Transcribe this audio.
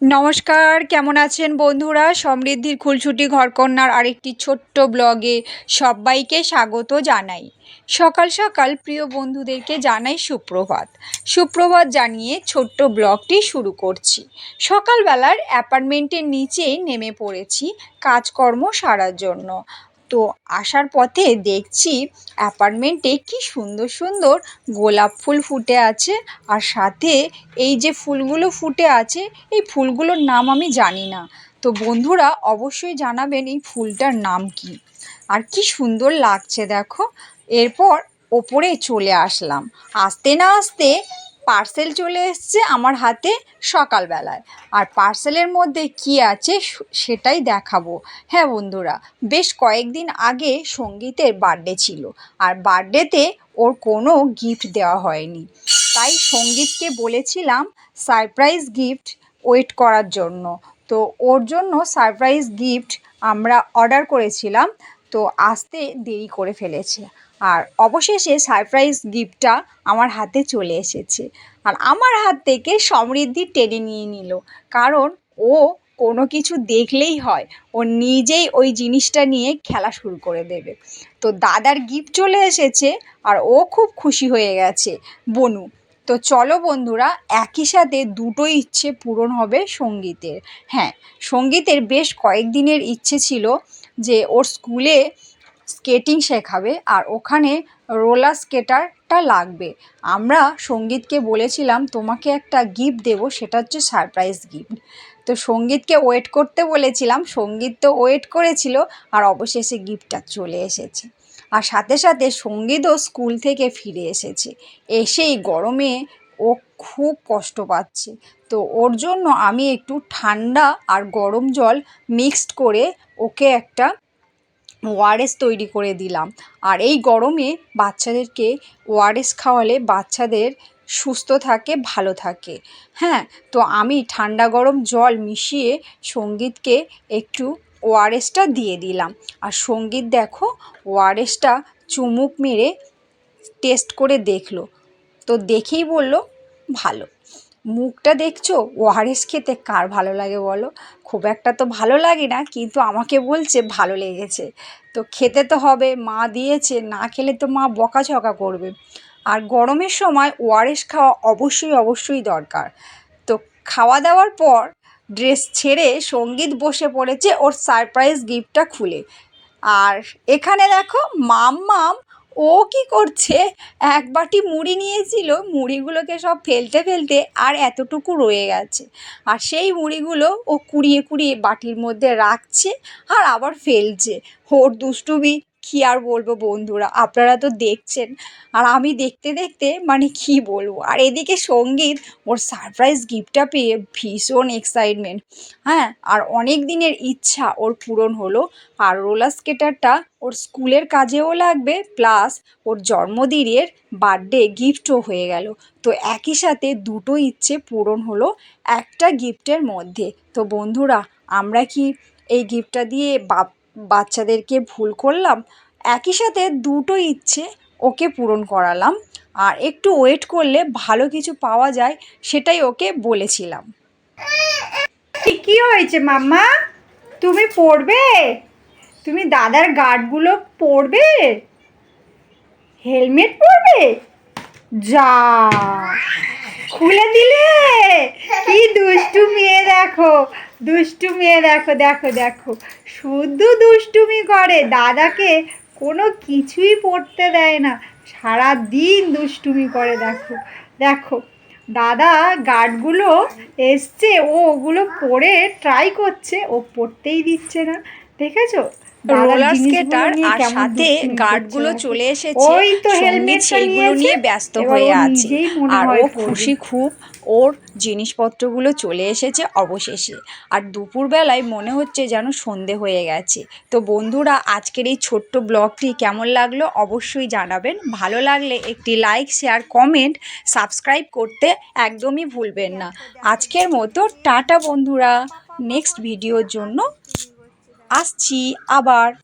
নমস্কার, কেমন আছেন বন্ধুরা? সমৃদ্ধির খুলছুটি ঘরকন্যার আরেকটি ছোট্ট ব্লগে সবাইকে স্বাগত জানাই। সকাল সকাল প্রিয় বন্ধুদেরকে জানাই সুপ্রভাত। সুপ্রভাত জানিয়ে ছোট্ট ব্লগটি শুরু করছি। সকালবেলার অ্যাপার্টমেন্টের নিচেই নেমে পড়েছি কাজকর্ম সারার জন্য। তো আসার পথে দেখছি অ্যাপার্টমেন্টে কি সুন্দর সুন্দর গোলাপ ফুল ফুটে আছে। আর সাথে এই যে ফুলগুলো ফুটে আছে, এই ফুলগুলোর নাম আমি জানি না। তো বন্ধুরা অবশ্যই জানাবেন এই ফুলটার নাম কি। আর কি সুন্দর লাগছে দেখো। এরপর ওপরে চলে আসলাম। আসতে না আসতে পার্সেল চলে এসছে আমার হাতে সকালবেলায়। আর পার্সেলের মধ্যে কি আছে সেটাই দেখাবো। হ্যাঁ বন্ধুরা, বেশ কয়েকদিন আগে সঙ্গীতের বার্থডে ছিল। আর বার্থডেতে ওর কোনো গিফট দেওয়া হয়নি। তাই সঙ্গীতকে বলেছিলাম সারপ্রাইজ গিফট ওয়েট করার জন্য। তো ওর জন্য সারপ্রাইজ গিফট আমরা অর্ডার করেছিলাম তো আসতে দেরি করে ফেলেছে। আর অবশেষে সারপ্রাইজ গিফটটা আমার হাতে চলে এসেছে। আর আমার হাত থেকে সমৃদ্ধি টেনে নিয়ে নিল। কারণ ও কোনো কিছু দেখলেই হয়। ও নিজেই ওই জিনিসটা নিয়ে খেলা শুরু করে দেবে। তো দাদার গিফট চলে এসেছে আর ও খুব খুশি হয়ে গেছে। বনু, তো চলো বন্ধুরা, একই সাথে দুটো ইচ্ছে পূরণ হবে সঙ্গীতের। হ্যাঁ সঙ্গীতের বেশ কয়েকদিনের ইচ্ছে ছিল যে ওর স্কুলে স্কেটিং শেখাবে আর ওখানে রোলার স্কেটারটা লাগবে। আমরা সঙ্গীতকে বলেছিলাম, তোমাকে একটা গিফট দেবো, সেটা হচ্ছে সারপ্রাইজ গিফট। তো সঙ্গীতকে ওয়েট করতে বলেছিলাম, সংগীত তো ওয়েট করেছিল আর অবশেষে গিফটটা চলে এসেছে। আর সাথে সাথে সঙ্গীতও স্কুল থেকে ফিরে এসেছে। এসেই গরমে ও খুব কষ্ট পাচ্ছে। তো ওর জন্য আমি একটু ঠান্ডা আর গরম জল মিক্সড করে ওকে একটা ওআরএস তৈরি করে দিলাম। আর এই গরমে বাচ্চাদেরকে ওআরএস খাওয়ালে বাচ্চাদের সুস্থ থাকে, ভালো থাকে। হ্যাঁ তো আমি ঠান্ডা গরম জল মিশিয়ে সঙ্গীতকে একটু ওআরএসটা দিয়ে দিলাম। আর সংগীত দেখো, ওআরএসটা চুমুক মেরে টেস্ট করে দেখল। তো দেখেই বলল, ভালো। মুখটা দেখছ? ওআরএস খেতে কার ভালো লাগে বলো? খুব একটা তো ভালো লাগে না, কিন্তু আমাকে বলছে ভালো লেগেছে। তো খেতে তো হবে, মা দিয়েছে, না খেলে তো মা বকাঝকা করবে। আর গরমের সময় ওআরএস খাওয়া অবশ্যই অবশ্যই দরকার। তো খাওয়া দাওয়ার পর ড্রেস ছেড়ে সংগীত বসে পড়েছে ওর সারপ্রাইজ গিফটটা খুলে। আর এখানে দেখো মাম মাম ও কি করছে? এক বাটি মুড়ি নিয়েছিল, মুড়িগুলোকে সব ফেলতে ফেলতে আর এতটুকু রয়ে গেছে। আর সেই মুড়িগুলো ও কুড়িয়ে কুড়িয়ে বাটির মধ্যে রাখছে আর আবার ফেলছে। ওর দুষ্টুমি কী আর বলব বন্ধুরা? আপনারা তো দেখছেন। আর আমি দেখতে দেখতে মানে কি বলব? আর এদিকে সংগীত ওর সারপ্রাইজ গিফটটা পেয়ে ভীষণ এক্সাইটমেন্ট হ্যাঁ আর অনেক দিনের ইচ্ছা ওর পূরণ হলো। আর রোলার স্কেটারটা ওর স্কুলের কাজেও লাগবে প্লাস ওর জন্মদিনের বার্থডে গিফটও হয়ে গেল। তো একই সাথে দুটো ইচ্ছে পূরণ হলো একটা গিফটের মধ্যে। তো বন্ধুরা, আমরা কি এই গিফটটা দিয়ে বাপ বাচ্চাদেরকে ভুল করলাম, একই সাথে দুটো ইচ্ছে ওকে পূরণ করালাম। আর একটু ওয়েট করলে ভালো কিছু পাওয়া যায় সেটাই ওকে বলেছিলাম। কি হয়েছে মাম্মা? তুমি পড়বে? তুমি দাদার গার্ডগুলো পরবে হেলমেট পরবে? যা। খুলে দিলে? কি দুষ্টু মেয়ে দেখো, দুষ্টু মেয়ে দেখো দেখো দেখো। শুধু দুষ্টুমি করে, দাদাকে কোনো কিছুই পড়তে দেয় না। সারা দিন দুষ্টুমি করে, দেখো দেখো। দাদা গার্ডগুলো এসছে, ও ওগুলো পরে ট্রাই করছে, ও পড়তেই দিচ্ছে না, দেখেছ? রোলার স্কেটার আর সাথে গার্ডগুলো চলে এসেছে ওই তো সংগীত সেইগুলো নিয়ে ব্যস্ত হয়ে আছে। আর ও। খুশি খুব ওর জিনিসপত্রগুলো চলে এসেছে অবশেষে। আর দুপুরবেলায় মনে হচ্ছে যেন সন্ধে হয়ে গেছে। তো বন্ধুরা আজকের এই ছোট্ট ব্লগটি কেমন লাগল অবশ্যই জানাবেন। ভালো লাগলে একটি লাইক শেয়ার কমেন্ট সাবস্ক্রাইব করতে একদমই ভুলবেন না। আজকের মতো টাটা বন্ধুরা। নেক্সট ভিডিওর জন্য আসছি আবার।